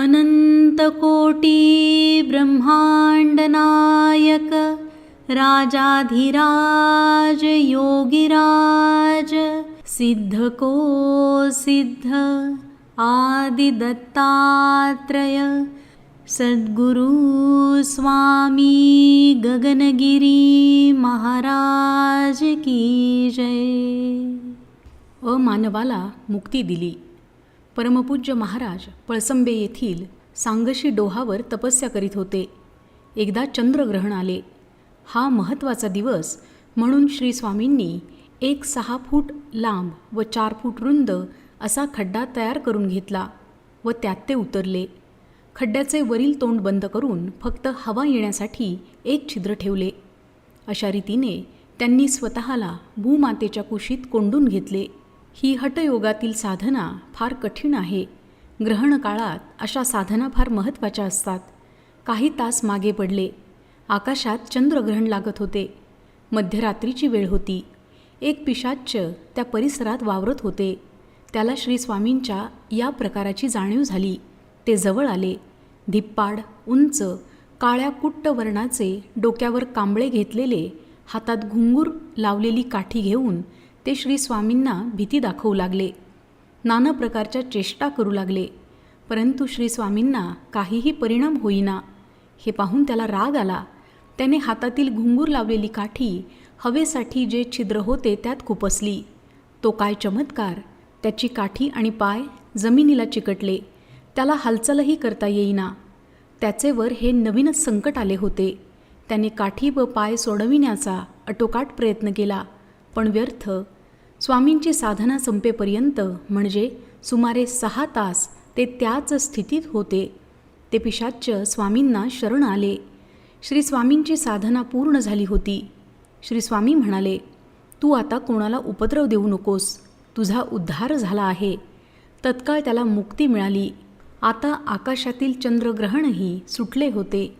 अनन्तकोटिब्रह्माण्डनायक राजाधिराज योगिराज सिद्धको सिद्ध आदिदत्तात्रय सद्गुरु स्वामी गगनगिरी महाराज की जय। अमानवाला मुक्ती दिली। परमपूज्य महाराज पळसंबे येथील सांगशी डोहावर तपस्या करीत होते. एकदा चंद्रग्रहण आले. हा महत्त्वाचा दिवस म्हणून श्री स्वामींनी एक सहा फूट लांब व चार फूट रुंद असा खड्डा तयार करून घेतला व त्यात ते उतरले. खड्ड्याचे वरील तोंड बंद करून फक्त हवा येण्यासाठी एक छिद्र ठेवले. अशा रीतीने त्यांनी स्वतःला भूमातेच्या कुशीत कोंडून घेतले. ही हटयोगातील साधना फार कठीण आहे. ग्रहण काळात अशा साधना फार महत्त्वाच्या असतात. काही तास मागे पडले. आकाशात चंद्रग्रहण लागत होते. मध्यरात्रीची वेळ होती. एक पिशाच्च त्या परिसरात वावरत होते. त्याला श्री स्वामींच्या या प्रकाराची जाणीव झाली. ते जवळ आले. धिप्पाड उंच काळ्या कुट्ट वर्णाचे डोक्यावर कांबळे घेतलेले हातात घुंगूर लावलेली काठी घेऊन ते श्री स्वामींना भीती दाखवू लागले. नाना प्रकारच्या चेष्टा करू लागले. परंतु श्री स्वामींना काहीही परिणाम होईना. हे पाहून त्याला राग आला. त्याने हातातील घुंगूर लावलेली काठी हवेसाठी जे छिद्र होते त्यात खुपसली. तो काय चमत्कार. त्याची काठी आणि पाय जमिनीला चिकटले. त्याला हालचालही करता येईना. त्याचेवर हे नवीनच संकट आले होते. त्याने काठी व पाय सोडविण्याचा अटोकाट प्रयत्न केला. पण व्यर्थ. स्वामींची साधना संपेपर्यंत म्हणजे सुमारे सहा तास ते त्याच स्थितीत होते. ते पिशाच्य स्वामींना शरण आले. श्री स्वामींची साधना पूर्ण झाली होती. श्री स्वामी म्हणाले तू आता कोणाला उपद्रव देऊ नकोस. तुझा उद्धार झाला आहे. तत्काळ त्याला मुक्ती मिळाली. आता आकाशातील चंद्रग्रहणही सुटले होते.